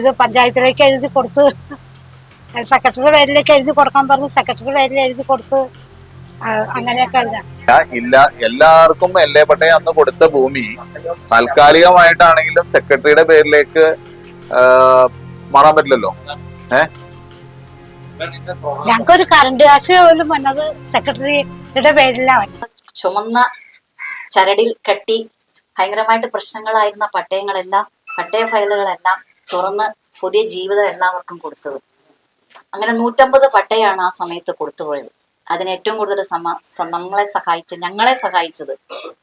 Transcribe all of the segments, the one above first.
ഇത് പഞ്ചായത്തിലേക്ക് എഴുതി കൊടുത്ത് സെക്രട്ടറിയുടെ പേരിലേക്ക് എഴുതി കൊടുക്കാൻ പറഞ്ഞു സെക്രട്ടറിയുടെ പേരിൽ എഴുതി കൊടുത്ത് അങ്ങനെയൊക്കെ എഴുതാം. ഇല്ല എല്ലാവർക്കും എൽ എ പട്ടയം അന്ന് കൊടുത്ത ഭൂമി താൽക്കാലികമായിട്ടാണെങ്കിലും സെക്രട്ടറിയുടെ പേരിലേക്ക് മാറാൻ പറ്റില്ലല്ലോ. ഏഹ് ഞങ്ങൾക്കൊരു കറണ്ട് കാശ് പോലും വന്നത് സെക്രട്ടറിയുടെ പേരിലാണ്. ചുമന്ന ചരടിൽ കെട്ടി ഭയങ്കരമായിട്ട് പ്രശ്നങ്ങളായിരുന്ന പട്ടയങ്ങളെല്ലാം പട്ടയ ഫയലുകളെല്ലാം തുറന്ന് പുതിയ ജീവിതം എല്ലാവർക്കും കൊടുത്തത്. അങ്ങനെ നൂറ്റമ്പത് പട്ടയാണ് ആ സമയത്ത് കൊടുത്തുപോയത്. അതിന് ഏറ്റവും കൂടുതൽ സമ നമ്മളെ സഹായിച്ച ഞങ്ങളെ സഹായിച്ചത്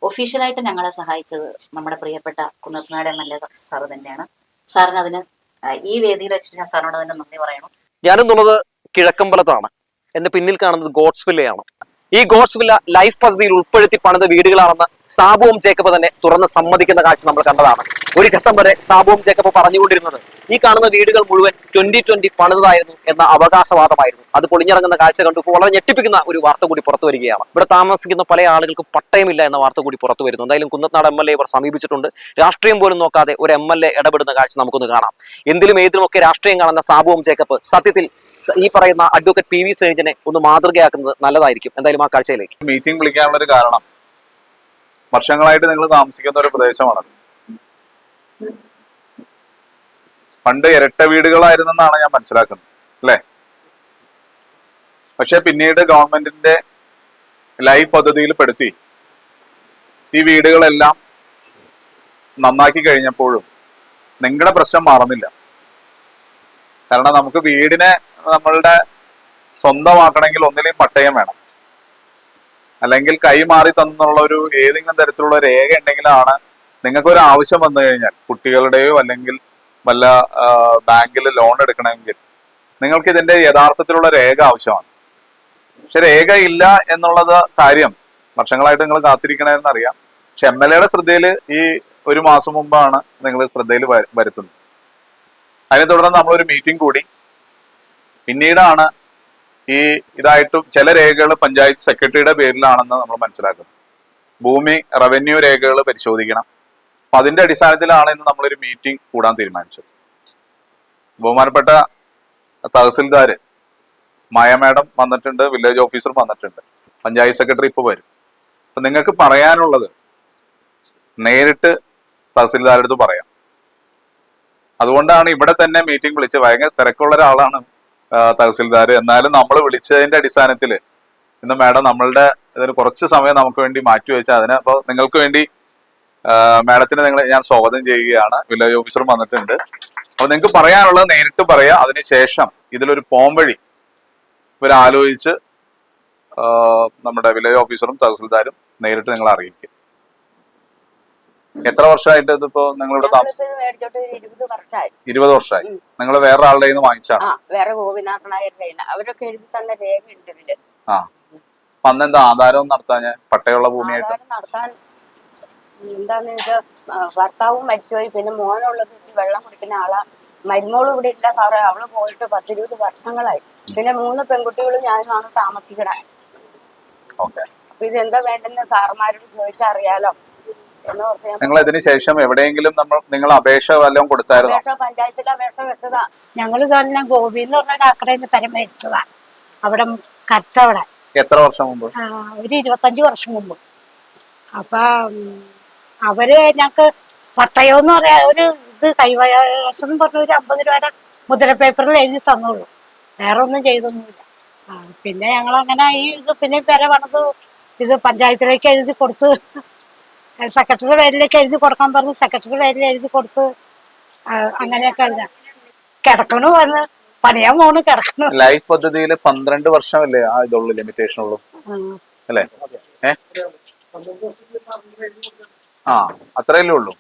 ഒഫീഷ്യലായിട്ട് ഞങ്ങളെ സഹായിച്ചത് നമ്മുടെ പ്രിയപ്പെട്ട Kunnathunad M L A sir തന്നെയാണ്. സാറിന് അതിന് ഈ വേദിയിൽ വെച്ചിട്ട് ഞാൻ സാറിനോട് തന്നെ നന്ദി പറയണം. ഞാനെന്നുള്ളത് കിഴക്കമ്പലത്താണ്. എന്റെ പിന്നിൽ കാണുന്നത് ഗോഡ്സ് വില്ലയാണ്. ഈ ഗോഡ്സ് വില്ല ലൈഫ് പദ്ധതിയിൽ ഉൾപ്പെടുത്തി പണിത വീടുകളാണെന്ന് സാബുവും ജേക്കബ് തന്നെ തുറന്ന് സമ്മതിക്കുന്ന കാഴ്ച നമ്മൾ കണ്ടതാണ്. ഒരു ഘട്ടം വരെ സാബുവും ജേക്കബ് പറഞ്ഞുകൊണ്ടിരുന്നത് ഈ കാണുന്ന വീടുകൾ മുഴുവൻ ട്വന്റി ട്വന്റി പണിതായിരുന്നു എന്ന അവകാശവാദമായിരുന്നു. അത് പൊളിഞ്ഞിറങ്ങുന്ന കാഴ്ച കണ്ടു വളരെ ഞെട്ടിപ്പിക്കുന്ന ഒരു വാർത്ത കൂടി പുറത്തു വരികയാണ്. ഇവിടെ താമസിക്കുന്ന പല ആളുകൾക്കും പട്ടയമില്ല എന്ന വാർത്ത കൂടി പുറത്തു വരുന്നു. എന്തായാലും കുന്നത്നാട് എം എൽ എ ഇവർ സമീപിച്ചിട്ടുണ്ട്. രാഷ്ട്രീയം പോലും നോക്കാതെ ഒരു എം എൽ എ ഇടപെടുന്ന കാഴ്ച നമുക്കൊന്ന് കാണാം. എന്തിലും ഏതിലുമൊക്കെ രാഷ്ട്രീയം കാണുന്ന സാബുവും ജേക്കബ് സത്യത്തിൽ ഈ പറയുന്ന അഡ്വക്കേറ്റ് പി വി സേജിനെ ഒന്ന് മാതൃകയാക്കുന്നത് നല്ലതായിരിക്കും. എന്തായാലും ആ കാഴ്ചയിലേക്ക്. മീറ്റിംഗ് വിളിക്കാനുള്ള ഒരു കാരണം വർഷങ്ങളായിട്ട് നിങ്ങൾ താമസിക്കുന്ന ഒരു പ്രദേശമാണത്. പണ്ട് ഇരട്ട വീടുകളായിരുന്നെന്നാണ് ഞാൻ മനസ്സിലാക്കുന്നത് അല്ലേ? പക്ഷെ പിന്നീട് ഗവൺമെന്റിന്റെ ലൈഫ് പദ്ധതിയിൽ പെടുത്തി ഈ വീടുകളെല്ലാം നന്നാക്കി കഴിഞ്ഞപ്പോഴും നിങ്ങളുടെ പ്രശ്നം മാറുന്നില്ല. കാരണം നമുക്ക് വീടിനെ നമ്മളുടെ സ്വന്തമാക്കണമെങ്കിൽ ഒന്നിലെയും പട്ടയം വേണം. അല്ലെങ്കിൽ കൈമാറി തന്നുള്ള ഒരു ഏതെങ്കിലും തരത്തിലുള്ള രേഖ ഉണ്ടെങ്കിലാണ് നിങ്ങൾക്ക് ഒരു ആവശ്യം വന്നു കഴിഞ്ഞാൽ കുട്ടികളുടെയോ അല്ലെങ്കിൽ വല്ല ബാങ്കിൽ ലോൺ എടുക്കണമെങ്കിൽ നിങ്ങൾക്ക് ഇതിന്റെ യഥാർത്ഥത്തിലുള്ള രേഖ ആവശ്യമാണ്. പക്ഷെ രേഖ ഇല്ല എന്നുള്ളത് കാര്യം വർഷങ്ങളായിട്ട് നിങ്ങൾ കാത്തിരിക്കണമെന്ന് അറിയാം. പക്ഷെ എം എൽ എയുടെ ശ്രദ്ധയിൽ ഈ ഒരു മാസം മുമ്പാണ് നിങ്ങൾ ശ്രദ്ധയിൽ വരുത്തുന്നത്. അതിനെ തുടർന്ന് നമ്മളൊരു മീറ്റിംഗ് കൂടി പിന്നീടാണ് ഈ ഇതായിട്ട് ചില രേഖകൾ പഞ്ചായത്ത് സെക്രട്ടറിയുടെ പേരിലാണെന്ന് നമ്മൾ മനസ്സിലാക്കുന്നത് ഭൂമി റവന്യൂ രേഖകൾ പരിശോധിക്കണം. അപ്പൊ അതിന്റെ അടിസ്ഥാനത്തിലാണ് ഇന്ന് നമ്മളൊരു മീറ്റിംഗ് കൂടാൻ തീരുമാനിച്ചത്. ബഹുമാനപ്പെട്ട തഹസിൽദാര് മായ മാഡം വന്നിട്ടുണ്ട് വില്ലേജ് ഓഫീസർ വന്നിട്ടുണ്ട് പഞ്ചായത്ത് സെക്രട്ടറി ഇപ്പൊ വരും. അപ്പൊ നിങ്ങൾക്ക് പറയാനുള്ളത് നേരിട്ട് തഹസിൽദാരടുത്ത് പറയാം. അതുകൊണ്ടാണ് ഇവിടെ തന്നെ മീറ്റിംഗ് വിളിച്ച് ഭയങ്കര തിരക്കുള്ള ഒരാളാണ് തഹസിൽദാർ എന്നാലും നമ്മൾ വിളിച്ചതിന്റെ അടിസ്ഥാനത്തിൽ ഇന്ന് മാഡം നമ്മളുടെ ഇതിന് കുറച്ച് സമയം നമുക്ക് വേണ്ടി മാറ്റി വെച്ചാൽ അതിന് അപ്പോൾ നിങ്ങൾക്ക് വേണ്ടി മാഡത്തിന് നിങ്ങൾ ഞാൻ സ്വാഗതം ചെയ്യുകയാണ്. വില്ലേജ് ഓഫീസർ വന്നിട്ടുണ്ട്. അപ്പൊ നിങ്ങൾക്ക് പറയാനുള്ളത് നേരിട്ട് പറയാം. അതിനുശേഷം ഇതിലൊരു പോംവഴി ഇവരാലോചിച്ച് നമ്മുടെ വില്ലേജ് ഓഫീസറും തഹസിൽദാരും നേരിട്ട് നിങ്ങളെ അറിയിക്കും. എത്ര വർഷമായിട്ട് ഇതിപ്പോ നിങ്ങളിവിടെ താമസം ഇരുപത് വർഷമായി. നിങ്ങൾ വേറെ ആളുടെ നിന്ന് വാങ്ങിച്ചാണ് ആ വേറെ ഗോപിനാഥ് നായരുടെ അവരൊക്കെ എഴുതി തന്ന രേഖ ഉണ്ട് ഇതിൽ. ആ. അപ്പൊ എന്താ ആധാരം നടത്താൻ പട്ടയുള്ള ഭൂമിയായിട്ട്? നടത്താൻ എന്താന്ന് വെച്ചാൽ ഭർത്താവും മരിച്ചുപോയി. പിന്നെ മോനുള്ളത് വെള്ളം കുടിക്കുന്ന ആളാ. മരുമോളും ഇവിടെ ഇല്ല. സാറേ അവൾ പോയിട്ട് പത്തിരുപത് വർഷങ്ങളായി. പിന്നെ മൂന്ന് പെൺകുട്ടികളും ഞാനുമാണ് താമസിക്കണേ. അപ്പൊ ഇതെന്താ വേണ്ടെന്ന് സാറുമാരോട് ചോദിച്ചാൽ അറിയാലോ എന്ന് ഓർത്ത് ഞാൻ നിങ്ങൾ ഇതിന് ശേഷം എവിടെയെങ്കിലും നമ്മൾ നിങ്ങൾ അപേക്ഷ വല്ലതും കൊടുത്തായിരുന്നു? അപേക്ഷ പഞ്ചായത്തിൽ അപേക്ഷ വെച്ചതാ. ഞങ്ങൾ തന്നെ ഗോപി എന്ന് പറഞ്ഞ കാക്കടയിൽ പരം മേടിച്ചതാ അവിടെ കറ്റവിടെ എത്ര വർഷം മുമ്പ്? ഒരു ഇരുപത്തഞ്ച് വർഷം മുമ്പ്. അപ്പൊ അവർ ഞങ്ങക്ക് പട്ടയം എന്ന് പറയാ ഒരു ഇത് കൈവശം പറഞ്ഞ ഒരു അമ്പത് രൂപയുടെ മുദ്ര പേപ്പറിൽ എഴുതി തന്നുള്ളൂ വേറെ ഒന്നും ചെയ്തൊന്നുമില്ല. പിന്നെ ഞങ്ങൾ അങ്ങനെ ഈ ഇത് പിന്നെ പെര പണിത് ഇത് പഞ്ചായത്തിലേക്ക് എഴുതി കൊടുത്ത് സെക്രട്ടറിയുടെ പേരിലേക്ക് എഴുതി കൊടുക്കാൻ പറഞ്ഞ് സെക്രട്ടറിയുടെ പേരിൽ എഴുതി കൊടുത്ത് അങ്ങനെയൊക്കെ എഴുതാം. കിടക്കണു വന്ന്. പണിയാൻ പോണു കിടക്കണു. ലൈഫ് പദ്ധതിയിൽ പന്ത്രണ്ട് വർഷമല്ലേ ആ ഇതുള്ളൂ ലിമിറ്റേഷൻ ഉള്ളൂ? അല്ലേ? ആ അത്രയല്ലേ ഉള്ളൂ.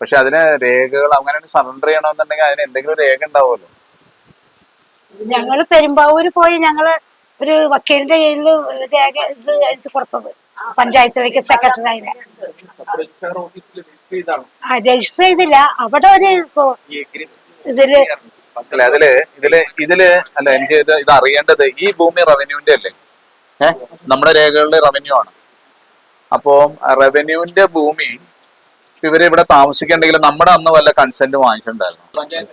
പക്ഷെ അതിന് രേഖകൾ അങ്ങനെ സറണ്ടർ ചെയ്യണമെന്നുണ്ടെങ്കിൽ അതിന് എന്തെങ്കിലും രേഖ ഉണ്ടാവുമല്ലോ. ഞങ്ങൾ പെരുമ്പാവൂര് പോയി ഞങ്ങൾ ഒരു വക്കീലിന്റെ കീഴിൽ രേഖ ഇത് എഴുതി കൊടുത്തത്. പഞ്ചായത്തിലേക്ക് സെക്രട്ടറി ആയില്ലേ രജിസ്റ്റർ ചെയ്തില്ല. അവിടെ ഒരു ഇതിൽ അല്ല അതിൽ ഇതിൽ ഇതിൽ അല്ല എനിക്ക് ഇത് ഇത് അറിയേണ്ടത് ഈ ഭൂമി റവന്യൂന്റെ അല്ലേ? ഏഹ് നമ്മുടെ രേഖകളിലെ റവന്യൂ ആണ്. അപ്പോ റവന്യൂവിന്റെ ഭൂമി ഇവർ ഇവിടെ താമസിക്കണ്ടെങ്കിൽ നമ്മുടെ അന്ന് വല്ല കൺസെന്റ് വാങ്ങിച്ചിട്ടുണ്ടായിരുന്നു.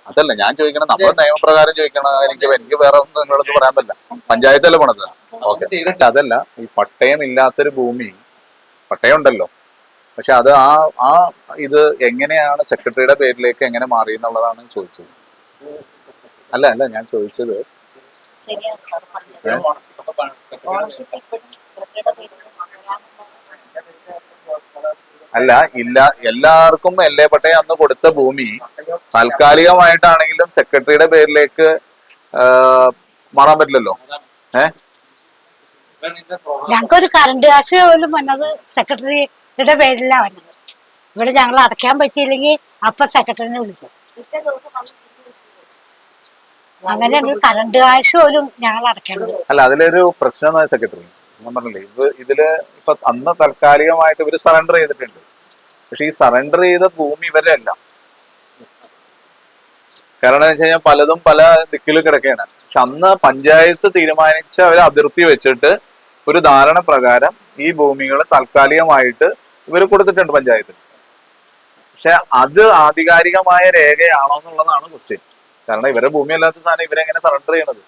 അതല്ല ഞാൻ ചോദിക്കണം നമ്മുടെ നിയമപ്രകാരം ചോദിക്കണം എനിക്ക് എനിക്ക് വേറെ ഒന്നും നിങ്ങളടുത്ത് പറയാൻ പറ്റില്ല. പഞ്ചായത്തല്ലേ പണത്? ഓക്കെ. അതല്ല ഈ പട്ടയം ഇല്ലാത്തൊരു ഭൂമി പട്ടയം ഉണ്ടല്ലോ. പക്ഷെ അത് ആ ആ ഇത് എങ്ങനെയാണ് സെക്രട്ടറിയുടെ പേരിലേക്ക് എങ്ങനെ മാറി എന്നുള്ളതാണ് ചോദിച്ചത്. അല്ല അല്ല ഞാൻ ചോദിച്ചത് ശരിയാണ് സാർ പറഞ്ഞത്. ഓണർഷിപ്പ് പേരിൽ അല്ല ഇല്ല എല്ലാവർക്കും എല്ലേ പട്ടേ അന്ന് കൊടുത്ത ഭൂമി താൽക്കാലികമായിട്ടാണെങ്കിലും സെക്രട്ടറിയുടെ പേരിലേക്ക് മാറാൻ പറ്റില്ലല്ലോ. ഏഹ് ഞങ്ങൾക്കൊരു കറണ്ട് കാശ് പോലും വന്നത് സെക്രട്ടറിയുടെ പേരിലാണ് വന്നത്. ഇവിടെ ഞങ്ങൾ അടയ്ക്കാൻ പറ്റിയില്ലെങ്കിൽ അപ്പൊ സെക്രട്ടറിനെ വിളിക്കും. അങ്ങനെ കറണ്ട് കാശ് പോലും ഞങ്ങൾ അടയ്ക്കണം അല്ല അതിലൊരു പ്രശ്നം സെക്രട്ടറി ഞാൻ പറഞ്ഞില്ലേ ഇത് ഇതിൽ ഇപ്പൊ അന്ന് താൽക്കാലികമായിട്ട് ഇവർ സറണ്ടർ ചെയ്തിട്ടുണ്ട്. പക്ഷെ ഈ സറണ്ടർ ചെയ്ത ഭൂമി ഇവരെ അല്ല. കാരണം വെച്ച് കഴിഞ്ഞാൽ പലതും പല ദിക്കിലും കിടക്കുകയാണ്. പക്ഷെ അന്ന് പഞ്ചായത്ത് തീരുമാനിച്ച ഒരു അതിർത്തി വെച്ചിട്ട് ഒരു ധാരണ പ്രകാരം ഈ ഭൂമികൾ താൽക്കാലികമായിട്ട് ഇവർ കൊടുത്തിട്ടുണ്ട് പഞ്ചായത്തിന് പക്ഷെ അത് ആധികാരികമായ രേഖയാണോ എന്നുള്ളതാണ് ക്വസ്റ്റ്യൻ കാരണം ഇവരെ ഭൂമി അല്ലാത്ത സാധനം ഇവരെങ്ങനെ സറണ്ടർ ചെയ്യണത്?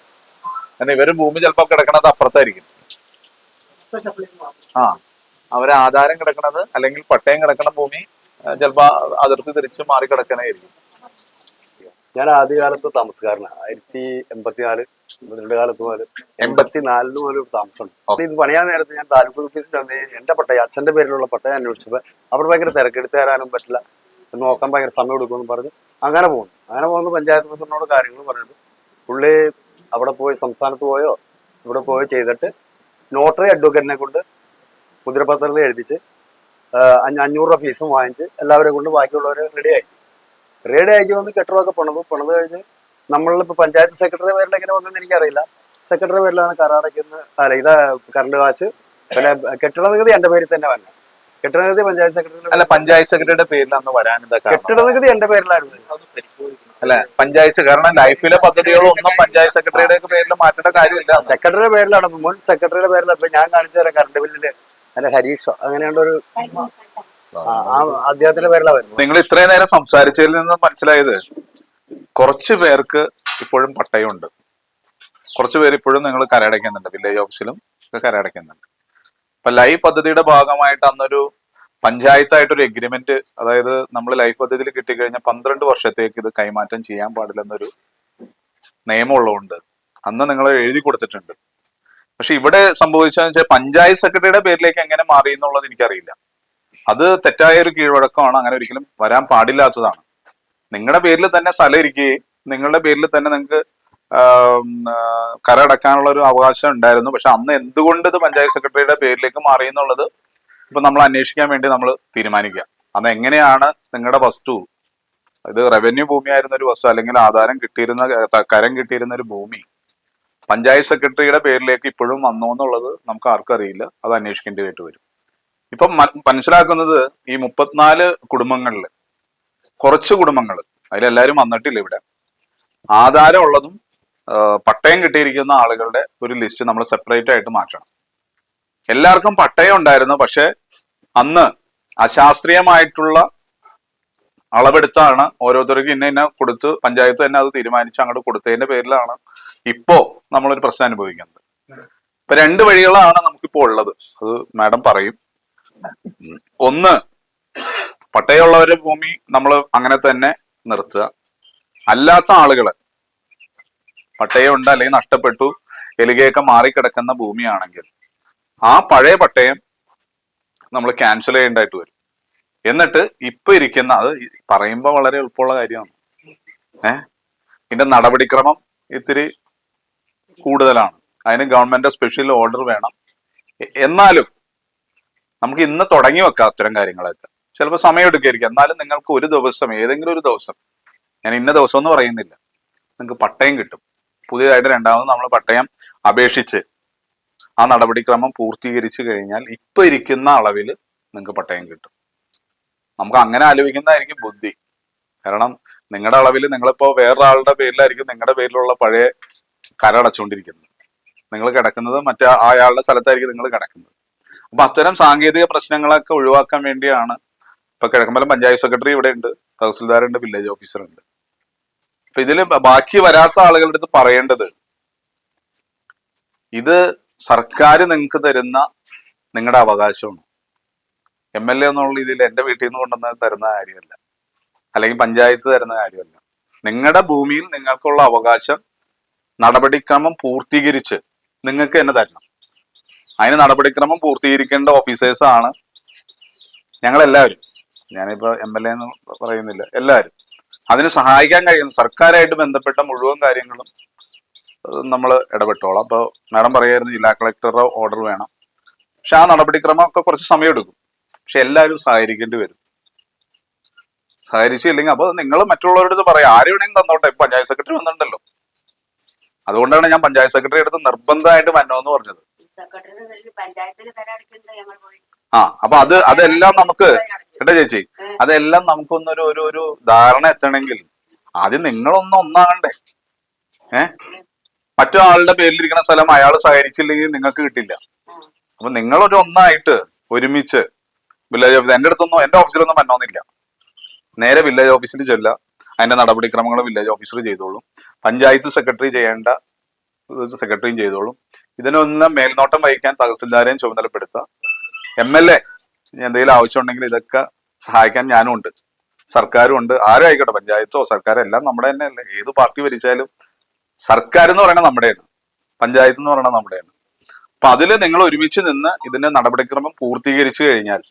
കാരണം ഇവർ ഭൂമി ചിലപ്പോൾ കിടക്കണത് അപ്പുറത്തായിരിക്കും. ആ അവരെ ആധാരം കിടക്കണത് അല്ലെങ്കിൽ പട്ടയം കിടക്കണ ഭൂമി ചിലപ്പോ അതിർത്തി തിരിച്ച് മാറി കിടക്കണായിരിക്കും ഞാൻ ആദ്യകാലത്ത് താമസക്കാരനാണ് ആയിരത്തി എൺപത്തിനാല് എൺപത്തിരണ്ട് കാലത്ത് മുതൽ എൺപത്തിനാലിന് പോലും അപ്പൊ ഇത് പണിയാൻ നേരത്ത് ഞാൻ താലൂക്ക് ഓഫീസിൽ വന്ന് എന്റെ പട്ടയ അച്ഛന്റെ പേരിലുള്ള പട്ടയ അന്വേഷിച്ചപ്പോൾ അവിടെ ഭയങ്കര തിരക്കെടുത്ത് തരാനും പറ്റില്ല. നോക്കാൻ ഭയങ്കര സമയം എടുക്കുമെന്ന് പറഞ്ഞ് അങ്ങനെ പോകുന്നു അങ്ങനെ പോകുന്ന പഞ്ചായത്ത് പ്രസിഡന്റിനോട് കാര്യങ്ങൾ പറഞ്ഞിട്ട് പുള്ളി അവിടെ പോയി സംസ്ഥാനത്ത് പോയോ ഇവിടെ പോയോ ചെയ്തിട്ട് നോട്ടറി അഡ്വക്കേറ്റിനെ കൊണ്ട് മുദ്രപത്രത്തിൽ എഴുതിച്ച് അഞ്ഞൂറ് രൂപ ഫീസും വാങ്ങിച്ച് എല്ലാവരെയും കൊണ്ട് ബാക്കിയുള്ളവരെ റെഡിയായി റെഡി ആക്കി വന്ന് കെട്ടിടമൊക്കെ പണിതു. പണിത് കഴിഞ്ഞ് നമ്മളിപ്പോൾ പഞ്ചായത്ത് സെക്രട്ടറി പേരിൽ എങ്ങനെ വന്നെന്ന് എനിക്കറിയില്ല. സെക്രട്ടറി പേരിലാണ് കർണാടകയ്ക്ക് അല്ല ഇതാ കറണ്ട് കാശ്. പിന്നെ കെട്ടിട നികുതി എന്റെ പേരിൽ തന്നെ വന്നെ. കെട്ടിട നികുതി പഞ്ചായത്ത് സെക്രട്ടറി അല്ല പഞ്ചായത്ത് സെക്രട്ടറിയുടെ പേരിൽ അന്ന് വരാൻ കെട്ടിട നികുതി എന്റെ പേരിലായിരുന്നു. അല്ല പഞ്ചായത്ത് കാരണം ലൈഫിലെ പദ്ധതികളൊന്നും പഞ്ചായത്ത് സെക്രട്ടറിയുടെ പേരിൽ മാറ്റേണ്ട കാര്യമില്ല. സെക്രട്ടറിയുടെ പേരിലാണ് മുൻ സെക്രട്ടറിയുടെ പേരിലാണ്. ഇപ്പൊ ഞാൻ കാണിച്ചു തരാം കറണ്ട് ബില്ലിൽ. അല്ല ഹരീഷോ അങ്ങനെയുള്ള ഒരു അദ്ദേഹത്തിന്റെ പേരിലാണ് വരുന്നത്. നിങ്ങൾ ഇത്രയും നേരം സംസാരിച്ചതിൽ നിന്ന് മനസ്സിലായത്? കുറച്ച് പേർക്ക് ഇപ്പോഴും പട്ടയമുണ്ട്. കുറച്ച് പേര് ഇപ്പോഴും നിങ്ങൾ കരയടയ്ക്കുന്നുണ്ട്. വില്ലേജ് ഓഫീസിലും ഒക്കെ കരയടയ്ക്കുന്നുണ്ട്. അപ്പൊ ലൈഫ് പദ്ധതിയുടെ ഭാഗമായിട്ട് അന്നൊരു പഞ്ചായത്തായിട്ട് ഒരു എഗ്രിമെന്റ് അതായത് നമ്മൾ ലൈഫ് പദ്ധതിയിൽ കിട്ടിക്കഴിഞ്ഞാൽ പന്ത്രണ്ട് വർഷത്തേക്ക് ഇത് കൈമാറ്റം ചെയ്യാൻ പാടില്ലെന്നൊരു നിയമമുള്ളതുകൊണ്ട് അന്ന് നിങ്ങൾ എഴുതി കൊടുത്തിട്ടുണ്ട്. പക്ഷെ ഇവിടെ സംഭവിച്ചതെന്ന് വെച്ചാൽ പഞ്ചായത്ത് സെക്രട്ടറിയുടെ പേരിലേക്ക് എങ്ങനെ മാറി എന്നുള്ളത് എനിക്കറിയില്ല. അത് തെറ്റായ ഒരു കീഴ്വഴക്കമാണ്. അങ്ങനെ ഒരിക്കലും വരാൻ പാടില്ലാത്തതാണ്. നിങ്ങളുടെ പേരിൽ തന്നെ സ്ഥലം ഇരിക്കുകയും നിങ്ങളുടെ പേരിൽ തന്നെ നിങ്ങൾക്ക് കരടക്കാനുള്ള ഒരു അവകാശം ഉണ്ടായിരുന്നു. പക്ഷെ അന്ന് എന്തുകൊണ്ട് ഇത് പഞ്ചായത്ത് സെക്രട്ടറിയുടെ പേരിലേക്ക് മാറി എന്നുള്ളത് ഇപ്പൊ നമ്മൾ അന്വേഷിക്കാൻ വേണ്ടി നമ്മൾ തീരുമാനിക്കുക. അന്ന് എങ്ങനെയാണ് നിങ്ങളുടെ വസ്തു ഇത് റവന്യൂ ഭൂമിയായിരുന്ന ഒരു വസ്തു അല്ലെങ്കിൽ ആധാരം കിട്ടിയിരുന്ന കരം കിട്ടിയിരുന്ന ഒരു ഭൂമി പഞ്ചായത്ത് സെക്രട്ടറിയുടെ പേരിലേക്ക് ഇപ്പോഴും വന്നോ എന്നുള്ളത് നമുക്ക് ആർക്കും അറിയില്ല. അത് അന്വേഷിക്കേണ്ടതായിട്ട് വരും. ഇപ്പം മനസ്സിലാക്കുന്നത് ഈ മുപ്പത്തിനാല് കുടുംബങ്ങളിൽ കുറച്ച് കുടുംബങ്ങൾ. അതിലെല്ലാവരും വന്നിട്ടില്ല ഇവിടെ. ആധാരം ഉള്ളതും പട്ടയം കിട്ടിയിരിക്കുന്ന ആളുകളുടെ ഒരു ലിസ്റ്റ് നമ്മൾ സെപ്പറേറ്റ് ആയിട്ട് മാറ്റണം. എല്ലാവർക്കും പട്ടയം ഉണ്ടായിരുന്നു പക്ഷെ അന്ന് അശാസ്ത്രീയമായിട്ടുള്ള അളവെടുത്താണ് ഓരോരുത്തർക്കും ഇന്ന ഇന്ന കൊടുത്ത് പഞ്ചായത്ത് തന്നെ അത് തീരുമാനിച്ച് അങ്ങോട്ട് കൊടുത്തതിന്റെ പേരിലാണ് ഇപ്പോ നമ്മളൊരു പ്രശ്നം അനുഭവിക്കുന്നത്. ഇപ്പൊ രണ്ട് വഴികളാണ് നമുക്കിപ്പോ ഉള്ളത്. അത് മാഡം പറയും. ഒന്ന് പട്ടയമുള്ളവരുടെ ഭൂമി നമ്മൾ അങ്ങനെ തന്നെ നിർത്തുക. അല്ലാത്ത ആളുകൾ പട്ടയമുണ്ട് അല്ലെങ്കിൽ നഷ്ടപ്പെട്ടു എലികയൊക്കെ മാറിക്കിടക്കുന്ന ഭൂമിയാണെങ്കിൽ ആ പഴയ പട്ടയം നമ്മൾ ക്യാൻസൽ ചെയ്യേണ്ടതായിട്ട് വരും. എന്നിട്ട് ഇപ്പൊ ഇരിക്കുന്ന അത് പറയുമ്പോൾ വളരെ എളുപ്പമുള്ള കാര്യമാണ്. ഏഹ് ഇതിന്റെ നടപടിക്രമം ഇത്തിരി കൂടുതലാണ്. അതിന് ഗവൺമെന്റ് സ്പെഷ്യൽ ഓർഡർ വേണം. എന്നാലും നമുക്ക് ഇന്ന് തുടങ്ങി വെക്കാം അത്തരം കാര്യങ്ങളൊക്കെ. ചിലപ്പോൾ സമയം എടുക്കായിരിക്കും എന്നാലും നിങ്ങൾക്ക് ഒരു ദിവസം ഏതെങ്കിലും ഒരു ദിവസം ഞാൻ ഇന്ന ദിവസം എന്ന് പറയുന്നില്ല. നിങ്ങൾക്ക് പട്ടയം കിട്ടും. പുതിയതായിട്ട് രണ്ടാമത് നമ്മൾ പട്ടയം അപേക്ഷിച്ച് ആ നടപടിക്രമം പൂർത്തീകരിച്ചു കഴിഞ്ഞാൽ ഇപ്പൊ ഇരിക്കുന്ന അളവിൽ നിങ്ങൾക്ക് പട്ടയം കിട്ടും. നമുക്ക് അങ്ങനെ ആലോചിക്കുന്നതായിരിക്കും ബുദ്ധി. കാരണം നിങ്ങളുടെ അളവിൽ നിങ്ങളിപ്പോ വേറൊരാളുടെ പേരിലായിരിക്കും നിങ്ങളുടെ പേരിലുള്ള പഴയ കര അടച്ചുകൊണ്ടിരിക്കുന്നത് നിങ്ങൾ കിടക്കുന്നത് മറ്റേ അയാളുടെ സ്ഥലത്തായിരിക്കും നിങ്ങൾ കിടക്കുന്നത്. അപ്പൊ അത്തരം സാങ്കേതിക പ്രശ്നങ്ങളൊക്കെ ഒഴിവാക്കാൻ വേണ്ടിയാണ് ഇപ്പൊ കിഴക്കമ്പലം പഞ്ചായത്ത് സെക്രട്ടറി ഇവിടെ ഉണ്ട് തഹസിൽദാർ ഉണ്ട് വില്ലേജ് ഓഫീസർ ഉണ്ട്. അപ്പൊ ഇതിൽ ബാക്കി വരാത്ത ആളുകളുടെ അടുത്ത് പറയേണ്ടത് ഇത് സർക്കാർ നിങ്ങൾക്ക് തരുന്ന നിങ്ങളുടെ അവകാശമാണ്. എം എൽ എ എന്നുള്ള രീതിയിൽ എന്റെ വീട്ടിൽ നിന്ന് കൊണ്ടുവന്ന് തരുന്ന കാര്യമല്ല. അല്ലെങ്കിൽ പഞ്ചായത്ത് തരുന്ന കാര്യമല്ല. നിങ്ങളുടെ ഭൂമിയിൽ നിങ്ങൾക്കുള്ള അവകാശം നടപടിക്രമം പൂർത്തീകരിച്ച് നിങ്ങൾക്ക് തന്നെ തരണം. അതിന് നടപടിക്രമം പൂർത്തീകരിക്കേണ്ട ഓഫീസേഴ്സാണ് ഞങ്ങളെല്ലാവരും. ഞാനിപ്പോ എം എൽ എ എന്ന് പറയുന്നില്ല. എല്ലാവരും അതിന് സഹായിക്കാൻ കഴിയുന്ന സർക്കാരായിട്ട് ബന്ധപ്പെട്ട മുഴുവൻ കാര്യങ്ങളും നമ്മൾ ഇടപെട്ടോളാം. അപ്പോൾ മാഡം പറയായിരുന്നു ജില്ലാ കളക്ടറുടെ ഓർഡർ വേണം. പക്ഷെ ആ നടപടിക്രമം ഒക്കെ കുറച്ച് സമയമെടുക്കും. പക്ഷെ എല്ലാവരും സഹകരിക്കേണ്ടി വരും. സഹകരിച്ചില്ലെങ്കിൽ അപ്പോൾ നിങ്ങൾ മറ്റുള്ളവരുടെ പറയാം. ആര് വേണമെങ്കിലും തന്നോട്ടെ. പഞ്ചായത്ത് സെക്രട്ടറി വന്നിട്ടുണ്ടല്ലോ. അതുകൊണ്ടാണ് ഞാൻ പഞ്ചായത്ത് സെക്രട്ടറി അടുത്ത് നിർബന്ധമായിട്ട് വന്നോന്ന് പറഞ്ഞത്. സെക്രട്ടറി പോയി. ആ അപ്പൊ അത് അതെല്ലാം നമുക്ക് കേട്ടോ ചേച്ചി? അതെല്ലാം നമുക്കൊന്നൊരു ഒരു ഒരു ധാരണ എത്തണമെങ്കിൽ ആദ്യം നിങ്ങളൊന്ന് ഒന്നാകണ്ടേ? ഏ? ആളുടെ പേരിലിരിക്കുന്ന സ്ഥലം അയാൾ സഹകരിച്ചില്ലെങ്കിൽ നിങ്ങൾക്ക് കിട്ടില്ല. അപ്പൊ നിങ്ങളൊരു ഒന്നായിട്ട് ഒരുമിച്ച് വില്ലേജ് ഓഫീസ് എന്റെ അടുത്തൊന്നും എന്റെ ഓഫീസിലൊന്നും വന്നോന്നില്ല. നേരെ വില്ലേജ് ഓഫീസിൽ ചെല്ല. അതിന്റെ നടപടിക്രമങ്ങൾ വില്ലേജ് ഓഫീസർ ചെയ്തോളും. പഞ്ചായത്ത് സെക്രട്ടറി ചെയ്യേണ്ട സെക്രട്ടറിയും ചെയ്തോളും. ഇതിനൊന്നും മേൽനോട്ടം വഹിക്കാൻ തഹസിൽദാരെയും ചുമതലപ്പെടുത്താം. എം എൽ എ എന്തെങ്കിലും ആവശ്യമുണ്ടെങ്കിൽ ഇതൊക്കെ സഹായിക്കാൻ ഞാനും ഉണ്ട്. സർക്കാരും ഉണ്ട്. ആരും ആയിക്കോട്ടെ പഞ്ചായത്തോ സർക്കാരോ എല്ലാം നമ്മുടെ തന്നെ അല്ലേ ഏത് പാർട്ടി ഭരിച്ചാലും സർക്കാർ എന്ന് പറയുന്നത് നമ്മുടെയാണ്. പഞ്ചായത്ത് എന്ന് പറയുന്നത് നമ്മുടെയാണ്. അപ്പൊ അതിൽ നിങ്ങൾ ഒരുമിച്ച് നിന്ന് ഇതിന്റെ നടപടിക്രമം പൂർത്തീകരിച്ചു കഴിഞ്ഞാൽ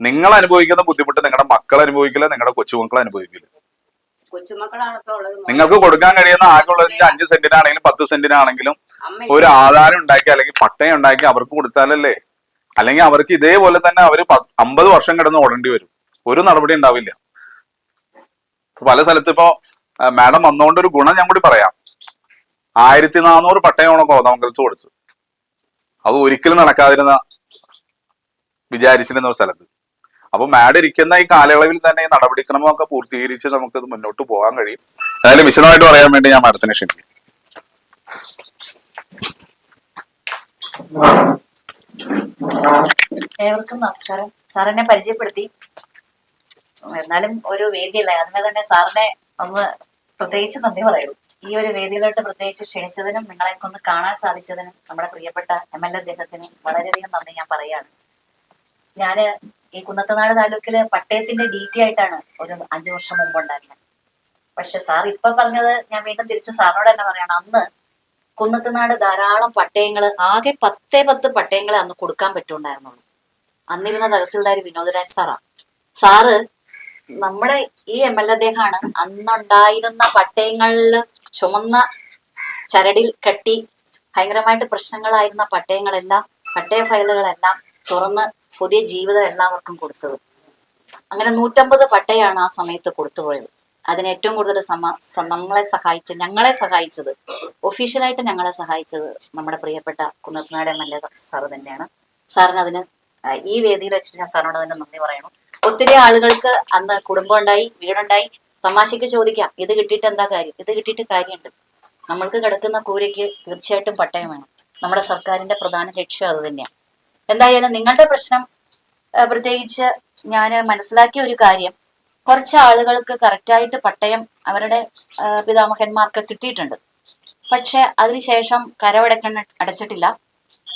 നിങ്ങൾ അനുഭവിക്കുന്ന ബുദ്ധിമുട്ട് നിങ്ങളുടെ മക്കൾ അനുഭവിക്കില്ല നിങ്ങളുടെ കൊച്ചുമക്കൾ അനുഭവിക്കില്ല. നിങ്ങൾക്ക് കൊടുക്കാൻ കഴിയുന്ന ആകെ ഉള്ളത് അഞ്ച് സെന്റിനാണെങ്കിലും പത്ത് സെന്റിനാണെങ്കിലും ഒരു ആധാരം ഉണ്ടാക്കി അല്ലെങ്കിൽ പട്ടയം ഉണ്ടാക്കി അവർക്ക് കൊടുത്താലല്ലേ? അല്ലെങ്കിൽ അവർക്ക് ഇതേപോലെ തന്നെ അവർ അമ്പത് വർഷം കിടന്ന് ഓടേണ്ടി വരും. ഒരു നടപടി ഉണ്ടാവില്ല. പല സ്ഥലത്ത് ഇപ്പോ മാഡം വന്നുകൊണ്ട് ഒരു ഗുണം ഞാൻ കൂടി പറയാം. ആയിരത്തി നാനൂറ് പട്ടയമാണ് കോതമംഗലത്ത് കൊടുത്തത്. അത് ഒരിക്കലും നടക്കാതിരുന്ന വിചാരിച്ചിരുന്ന ഒരു സ്ഥലത്ത്. അപ്പൊ മാഡം ഇരിക്കുന്ന ഈ കാലയളവിൽ തന്നെ ഈ നടപടിക്രമമൊക്കെ പൂർത്തീകരിച്ച് നമുക്കത് മുന്നോട്ട് പോകാൻ കഴിയും. അതായത് വിശദമായിട്ട് പറയാൻ വേണ്ടി ഞാൻ മാഡത്തിനെ ക്ഷണിക്കും ഏവർക്കും നമസ്കാരം. സാറിനെ പരിചയപ്പെടുത്തി. എന്നാലും ഒരു വേദിയല്ല. അതിനെ തന്നെ സാറിനെ ഒന്ന് പ്രത്യേകിച്ച് നന്ദി പറയുള്ളൂ ഈ ഒരു വേദിയിലോട്ട് പ്രത്യേകിച്ച് ക്ഷണിച്ചതിനും നിങ്ങളെ ഒന്ന് കാണാൻ സാധിച്ചതിനും നമ്മുടെ പ്രിയപ്പെട്ട എം എൽ എ അദ്ദേഹത്തിന് വളരെയധികം നന്ദി ഞാൻ പറയാണ് ഞാൻ ഈ കുന്നത്തനാട് താലൂക്കിൽ പട്ടയത്തിന്റെ ഡി ടി ആയിട്ടാണ് ഒരു അഞ്ചു വർഷം മുമ്പ് ഉണ്ടായിരുന്നത്. പക്ഷെ സാർ ഇപ്പൊ പറഞ്ഞത് ഞാൻ വീണ്ടും തിരിച്ച് സാറിനോട് തന്നെ പറയണം. അന്ന് കുന്നത്തുനാട് ധാരാളം പട്ടയങ്ങൾ ആകെ പത്തേ പത്ത് പട്ടയങ്ങളെ അന്ന് കൊടുക്കാൻ പറ്റുണ്ടായിരുന്നുള്ളൂ. അന്നിരുന്ന തഹസിൽദാർ വിനോദരാജ് സാറാ. സാറ് നമ്മുടെ ഈ എം എൽ എ അദ്ദേഹമാണ് അന്നുണ്ടായിരുന്ന പട്ടയങ്ങളിൽ ചുമന്ന ചരടിൽ കെട്ടി ഭയങ്കരമായിട്ട് പ്രശ്നങ്ങളായിരുന്ന പട്ടയങ്ങളെല്ലാം പട്ടയ ഫയലുകളെല്ലാം തുറന്ന് പുതിയ ജീവിതം എല്ലാവർക്കും കൊടുത്തത്. അങ്ങനെ നൂറ്റമ്പത് പട്ടയാണ് ആ സമയത്ത് കൊടുത്തുപോയത്. അതിന് ഏറ്റവും കൂടുതൽ സമ നമ്മളെ സഹായിച്ച ഞങ്ങളെ സഹായിച്ചത് ഒഫീഷ്യലായിട്ട് ഞങ്ങളെ സഹായിച്ചത് നമ്മുടെ പ്രിയപ്പെട്ട Kunnathunad M L A sir തന്നെയാണ്. സാറിന് അതിന് ഈ വേദിയിൽ വെച്ചിട്ട് ഞാൻ സാറിനോട് തന്നെ നന്ദി പറയണം. ഒത്തിരി ആളുകൾക്ക് അന്ന് കുടുംബം ഉണ്ടായി വീടുണ്ടായി. തമാശയ്ക്ക് ചോദിക്കാം ഇത് കിട്ടിയിട്ട് എന്താ കാര്യം? ഇത് കിട്ടിയിട്ട് കാര്യമുണ്ട്. നമ്മൾക്ക് കിടക്കുന്ന കൂരയ്ക്ക് തീർച്ചയായിട്ടും പട്ടയം വേണം. നമ്മുടെ സർക്കാരിന്റെ പ്രധാന ലക്ഷ്യം അത് തന്നെയാണ്. എന്തായാലും നിങ്ങളുടെ പ്രശ്നം പ്രത്യേകിച്ച് ഞാൻ മനസ്സിലാക്കിയ ഒരു കാര്യം കുറച്ച് ആളുകൾക്ക് കറക്റ്റായിട്ട് പട്ടയം അവരുടെ പിതാമഹന്മാർക്ക് കിട്ടിയിട്ടുണ്ട്. പക്ഷെ അതിനുശേഷം കരമടയ്ക്കാൻ അടച്ചിട്ടില്ല.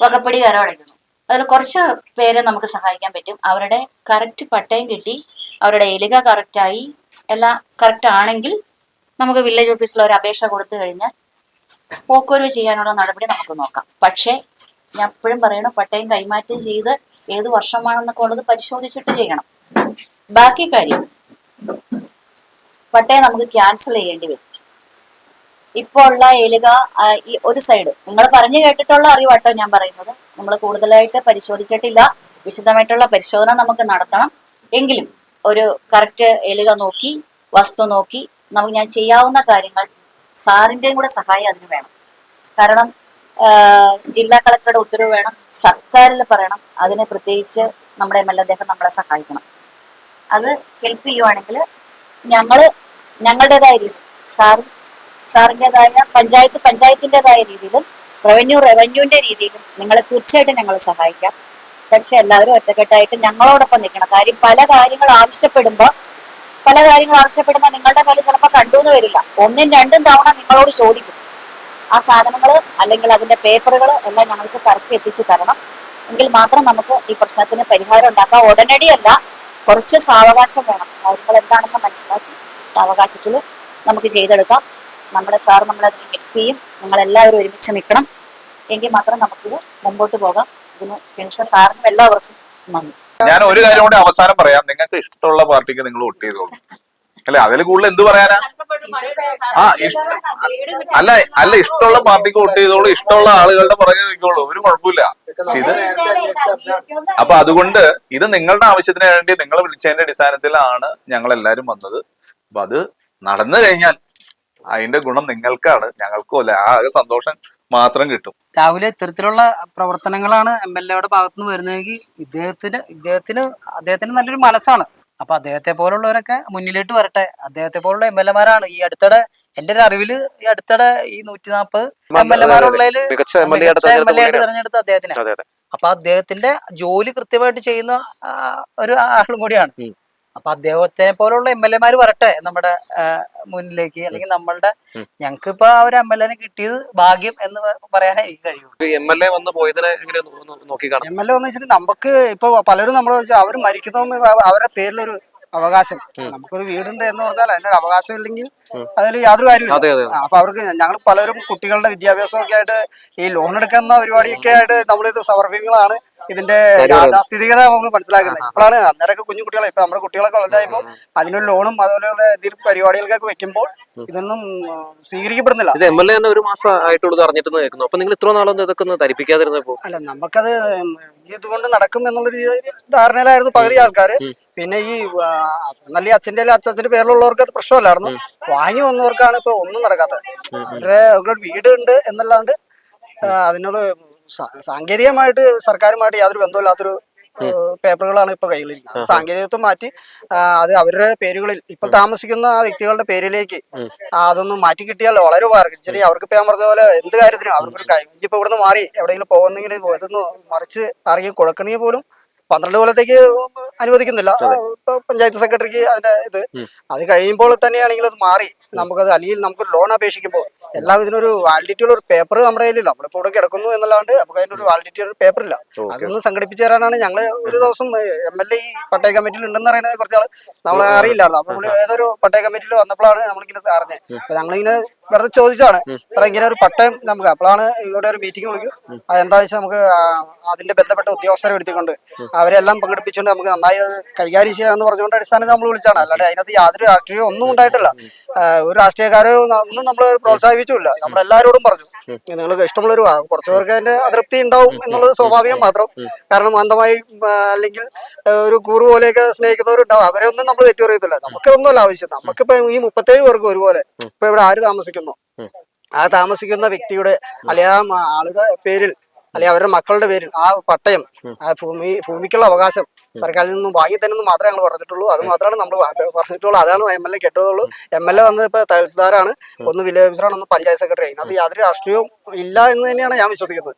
വകപ്പടി കരമടയ്ക്കുന്നു അതിൽ കുറച്ച് പേരെ നമുക്ക് സഹായിക്കാൻ പറ്റും. അവരുടെ കറക്റ്റ് പട്ടയം കിട്ടി അവരുടെ എലിക കറക്റ്റായി എല്ലാം കറക്റ്റ് ആണെങ്കിൽ നമുക്ക് വില്ലേജ് ഓഫീസിൽ ഒരു അപേക്ഷ കൊടുത്തു കഴിഞ്ഞാൽ പോക്കുവരവ് ചെയ്യാനുള്ള നടപടി നമുക്ക് നോക്കാം. പക്ഷേ ഞാൻ എപ്പോഴും പറയണം പട്ടയം കൈമാറ്റം ചെയ്ത് ഏത് വർഷമാണെന്നൊക്കെ ഉള്ളത് പരിശോധിച്ചിട്ട് ചെയ്യണം. ബാക്കി കാര്യം പട്ടയം നമുക്ക് ക്യാൻസൽ ചെയ്യേണ്ടി വരും. ഇപ്പോൾ ഉള്ള ഏലുക ഈ ഒരു സൈഡ് നിങ്ങൾ പറഞ്ഞു കേട്ടിട്ടുള്ള അറിവാട്ടോ ഞാൻ പറയുന്നത്. നമ്മൾ കൂടുതലായിട്ട് പരിശോധിച്ചിട്ടില്ല. വിശദമായിട്ടുള്ള പരിശോധന നമുക്ക് നടത്തണം. എങ്കിലും ഒരു കറക്റ്റ് ഏലുക നോക്കി വസ്തു നോക്കി നമുക്ക് ഞാൻ ചെയ്യാവുന്ന കാര്യങ്ങൾ സാറിന്റെയും കൂടെ സഹായം അതിന് വേണം. കാരണം ജില്ലാ കളക്ടറുടെ ഉത്തരവ് വേണം. സർക്കാരിൽ പറയണം. അതിനെ പ്രത്യേകിച്ച് നമ്മുടെ എം എൽ എ അദ്ദേഹം നമ്മളെ സഹായിക്കണം. അത് ഹെൽപ്പ് ചെയ്യുവാണെങ്കിൽ ഞങ്ങൾ ഞങ്ങളുടേതായ രീതി സാർ സാറിന്റെതായ പഞ്ചായത്ത് പഞ്ചായത്തിന്റെതായ രീതിയിലും റവന്യൂ റവന്യൂവിന്റെ രീതിയിലും നിങ്ങളെ തീർച്ചയായിട്ടും ഞങ്ങൾ സഹായിക്കാം. പക്ഷെ എല്ലാവരും ഒറ്റക്കെട്ടായിട്ട് ഞങ്ങളോടൊപ്പം നിൽക്കണം. കാര്യം പല കാര്യങ്ങൾ ആവശ്യപ്പെടുമ്പോൾ പല കാര്യങ്ങൾ ആവശ്യപ്പെടുമ്പോൾ നിങ്ങളുടെ കയ്യിൽ ചിലപ്പോൾ കണ്ടു എന്ന് വരില്ല. ഒന്നും രണ്ടും തവണ നിങ്ങളോട് ചോദിക്കും. ആ സാധനങ്ങൾ അല്ലെങ്കിൽ അതിന്റെ പേപ്പറുകൾ എല്ലാം ഞങ്ങൾക്ക് കറക്റ്റ് എത്തിച്ചു തരണം. എങ്കിൽ മാത്രം നമുക്ക് ഈ പ്രശ്നത്തിന് പരിഹാരം ഉണ്ടാക്കാം. ഉടനടിയല്ല കുറച്ച് സാവകാശം വേണം. കാര്യങ്ങൾ എന്താണെന്ന് മനസ്സിലാക്കി സാവകാശത്തിൽ നമുക്ക് ചെയ്തെടുക്കാം. നമ്മുടെ സാർ നമ്മളതിന് ഹെൽപ്പ് ചെയ്യും എല്ലാവരും ഒരുമിച്ച് നിൽക്കണം. എങ്കിൽ മാത്രം നമുക്കിത് മുമ്പോട്ട് പോകാം. ഇതിന് ക്ഷണിച്ച സാറിനും എല്ലാവർക്കും നന്ദി. ഞാൻ ഒരു കാര്യം കൂടി അവസാനം പറയാം. നിങ്ങൾക്ക് ഇഷ്ടമുള്ള പാർട്ടിക്ക് നിങ്ങൾ വോട്ട് ചെയ്തോളൂ. അല്ലെ അതിൽ കൂടുതൽ എന്ത് പറയാനാ? ആ അല്ല അല്ല ഇഷ്ടമുള്ള പാർട്ടിക്ക് വോട്ട് ചെയ്തോളൂ ഇഷ്ടമുള്ള ആളുകളുടെ പുറകെ നിൽക്കോളൂ ഒരു കുഴപ്പമില്ല. ഇത് അപ്പൊ അതുകൊണ്ട് ഇത് നിങ്ങളുടെ ആവശ്യത്തിന് വേണ്ടി നിങ്ങൾ വിളിച്ചതിന്റെ അടിസ്ഥാനത്തിലാണ് ഞങ്ങൾ എല്ലാരും വന്നത്. അപ്പൊ അത് നടന്നു കഴിഞ്ഞാൽ അതിന്റെ ഗുണം നിങ്ങൾക്കാണ്. ഞങ്ങൾക്കും അല്ല ആ സന്തോഷം മാത്രം കിട്ടും. രാവിലെ ഇത്തരത്തിലുള്ള പ്രവർത്തനങ്ങളാണ് എം എൽ എയുടെ ഭാഗത്തുനിന്ന് വരുന്നതെങ്കിൽ ഇദ്ദേഹത്തിന് ഇദ്ദേഹത്തിന് അദ്ദേഹത്തിന് നല്ലൊരു മനസ്സാണ്. അപ്പൊ അദ്ദേഹത്തെ പോലുള്ളവരൊക്കെ മുന്നിലേട്ട് വരട്ടെ. അദ്ദേഹത്തെ പോലുള്ള എം എൽ എമാരാണ് ഈ അടുത്തിടെ എന്റെ ഒരു അറിവിൽ ഈ അടുത്തിടെ ഈ നൂറ്റി നാപ്പത് എം എൽ എമാരുള്ളതിൽ മികച്ച എം എൽ എ ആയിട്ട് തെരഞ്ഞെടുത്ത തെരഞ്ഞെടുത്ത അദ്ദേഹത്തിന് അതെ അതെ. അപ്പൊ അദ്ദേഹത്തിന്റെ ജോലി കൃത്യമായിട്ട് ചെയ്യുന്ന ഒരു ആളും കൂടിയാണ്. അപ്പൊ അദ്ദേഹത്തെ പോലുള്ള എം എൽ എമാര് വരട്ടെ നമ്മുടെ മുന്നിലേക്ക് അല്ലെങ്കിൽ നമ്മളുടെ ഞങ്ങൾക്ക് ഇപ്പൊ ആ ഒരു എം എൽ എനെ കിട്ടിയത് ഭാഗ്യം എന്ന് പറയാനേ എനിക്ക് കഴിയുള്ളൂ. എം എൽ എ വന്ന് പോയതിനെ എങ്ങനെ നോക്കി കാണാം? എം എൽ എ എന്ന് വെച്ചിട്ട് നമുക്ക് ഇപ്പൊ പലരും നമ്മൾ അവർ മരിക്കുന്നതും അവരുടെ പേരിലൊരു അവകാശം. നമുക്കൊരു വീടുണ്ട് എന്ന് പറഞ്ഞാൽ അതിന്റെ ഒരു അവകാശം ഇല്ലെങ്കിൽ അതിൽ യാതൊരു കാര്യമില്ല അപ്പൊ അവർക്ക് ഞങ്ങൾ പലരും കുട്ടികളുടെ വിദ്യാഭ്യാസമൊക്കെ ആയിട്ട് ഈ ലോൺ എടുക്കുന്ന പരിപാടിയൊക്കെ ആയിട്ട് നമ്മൾ ഇത് സമർപ്പിക്കുന്നതാണ് ഇതിന്റെ യാഥാസ്ഥിതികത നമ്മൾ മനസ്സിലാക്കുന്നത്. ഇപ്പോഴാണ് അന്നേരമൊക്കെ കുഞ്ഞു കുട്ടികളെ ഇപ്പൊ നമ്മുടെ കുട്ടികളൊക്കെ വലുതായപ്പോൾ അതിനൊരു ലോണും അതുപോലെയുള്ള എന്തെങ്കിലും പരിപാടികൾക്കൊക്കെ വെക്കുമ്പോൾ ഇതൊന്നും സ്വീകരിക്കപ്പെടുന്നില്ല. ഇത് എം എൽ എ തന്നെ ഒരു മാസം ആയിട്ടുള്ളത് അറിഞ്ഞിട്ട് കേൾക്കുന്നു. അപ്പൊ നിങ്ങൾ ഇത്ര നാളൊന്നും ഇതൊക്കെ ധരിപ്പിക്കാതിരുന്നപ്പോ? അല്ല നമുക്കത് ഇതുകൊണ്ട് നടക്കും എന്നുള്ള രീതി- ധാരണയിലായിരുന്നു പകുതി ആൾക്കാർ പിന്നെ ഈ നല്ല അച്ഛന്റെ അച്ഛന്റെ പേരിലുള്ളവർക്ക് അത് പ്രശ്നമല്ലായിരുന്നു. വാങ്ങി വന്നവർക്കാണ് ഇപ്പൊ ഒന്നും നടക്കാത്തത്. അവരുടെ അവരുടെ വീട് ഉണ്ട് എന്നല്ലാണ്ട് അതിനോട് സാങ്കേതികമായിട്ട് സർക്കാരുമായിട്ട് യാതൊരു ബന്ധമില്ലാത്തൊരു പേപ്പറുകളാണ് ഇപ്പൊ കയ്യിലിരിക്കുന്നത് സാങ്കേതികത്വം മാറ്റി അത് അവരുടെ പേരുകളിൽ ഇപ്പൊ താമസിക്കുന്ന ആ വ്യക്തികളുടെ പേരിലേക്ക് അതൊന്നും മാറ്റി കിട്ടിയാൽ വളരെ ഉപകാരം. ശരി അവർക്ക് ഇപ്പൊ ഞാൻ പറഞ്ഞ പോലെ എന്ത് കാര്യത്തിനും അവർക്കൊരു കൈ ഇപ്പൊ ഇവിടുന്ന് മാറി എവിടെയെങ്കിലും പോകുന്നെങ്കിൽ ഇതൊന്ന് മറിച്ച് ആരെങ്കിലും കൊടുക്കണമെങ്കിൽ പോലും പന്ത്രണ്ട് കൊല്ലത്തേക്ക് അനുവദിക്കുന്നില്ല. പഞ്ചായത്ത് സെക്രട്ടറിക്ക് അതിന്റെ ഇത്. അത് കഴിയുമ്പോൾ തന്നെയാണെങ്കിൽ അത് മാറി. നമുക്കത് അല്ലെങ്കിൽ നമുക്ക് ലോൺ അപേക്ഷിക്കുമ്പോൾ എല്ലാം ഇതിനൊരു വാലിഡിറ്റി ഉള്ള ഒരു പേപ്പർ നമ്മുടെ കയ്യിലില്ല. നമ്മളിപ്പോ ഇവിടെ കിടക്കുന്നു എന്നല്ലാണ്ട് നമുക്ക് അതിന്റെ ഒരു വാലിഡിറ്റി ഒരു പേപ്പർ ഇല്ല. അതൊന്ന് സംഘടിപ്പിച്ചു തരാനാണ് ഞങ്ങൾ ഒരു ദിവസം എം എൽ എ ഈ പട്ടയ കമ്മിറ്റിയിൽ ഉണ്ടെന്ന് പറയുന്നത് കുറച്ചാൾ നമ്മളെ അറിയില്ലായിരുന്നു. അപ്പൊ ഏതൊരു പട്ടയ കമ്മിറ്റിയിൽ വന്നപ്പോഴാണ് നമ്മളിങ്ങനെ അറിഞ്ഞത്. അപ്പൊ ഞങ്ങളിങ്ങനെ വെറുതെ ചോദിച്ചാണ് സാറേ ഇങ്ങനെ ഒരു പട്ടയം നമുക്ക് അപ്പോഴാണ് ഇവിടെ ഒരു മീറ്റിംഗ് വിളിക്കും. എന്താണെന്ന് വെച്ചാൽ നമുക്ക് അതിന്റെ ബന്ധപ്പെട്ട ഉദ്യോഗസ്ഥരെ എടുത്തിക്കൊണ്ട് അവരെല്ലാം പങ്കെടുപ്പിച്ചുകൊണ്ട് നമുക്ക് നന്നായി അത് കൈകാര്യം ചെയ്യാമെന്ന് പറഞ്ഞുകൊണ്ട് അടിസ്ഥാനത്തിൽ നമ്മൾ വിളിച്ചാണ് അല്ലാതെ അതിനകത്ത് യാതൊരു രാഷ്ട്രീയം ഒന്നും ഉണ്ടായിട്ടില്ല. ഒരു രാഷ്ട്രീയക്കാരോ ഒന്നും നമ്മൾ പ്രോത്സാഹിപ്പിച്ചില്ല. നമ്മളെല്ലാവരോടും പറഞ്ഞു. നിങ്ങൾക്ക് ഇഷ്ടമുള്ളൊരു കുറച്ചു പേർക്ക് അതിന്റെ അതൃപ്തി ഉണ്ടാവും എന്നുള്ളത് സ്വാഭാവികം മാത്രം. കാരണം അന്ധമായി അല്ലെങ്കിൽ ഒരു കൂറ് പോലെയൊക്കെ സ്നേഹിക്കുന്നവരുണ്ടാവും. അവരെ ഒന്നും നമ്മൾ തെറ്റു പറയത്തില്ല നമുക്കൊന്നുമല്ല ആവശ്യം. നമുക്കിപ്പോ ഈ മുപ്പത്തേഴ് പേർക്ക് ഒരുപോലെ ഇപ്പൊ ഇവിടെ ആര് താമസിക്കുന്നു ആ താമസിക്കുന്ന വ്യക്തിയുടെ അല്ലെ ആ ആളുടെ പേരിൽ അല്ലെ അവരുടെ മക്കളുടെ പേരിൽ ആ പട്ടയം ആ ഭൂമി ഭൂമിക്കുള്ള അവകാശം സർക്കാരിൽ നിന്നും വാങ്ങി തരുന്നു മാത്രമേ ഞങ്ങൾ പറഞ്ഞിട്ടുള്ളൂ. അത് മാത്രമാണ് നമ്മൾ പറഞ്ഞിട്ടുള്ളൂ. അതാണ് എം എൽ എ കെട്ടതുള്ളൂ. എം എൽ എ വന്നത് ഇപ്പൊ തഹസിൽദാരാണ്. ഒന്ന് വില്ലേജ് ഓഫീസറാണ് ഒന്ന് പഞ്ചായത്ത് സെക്രട്ടറി അതിനകത്ത് യാതൊരു രാഷ്ട്രീയവും ഇല്ല എന്ന് തന്നെയാണ് ഞാൻ വിശ്വസിക്കുന്നത്.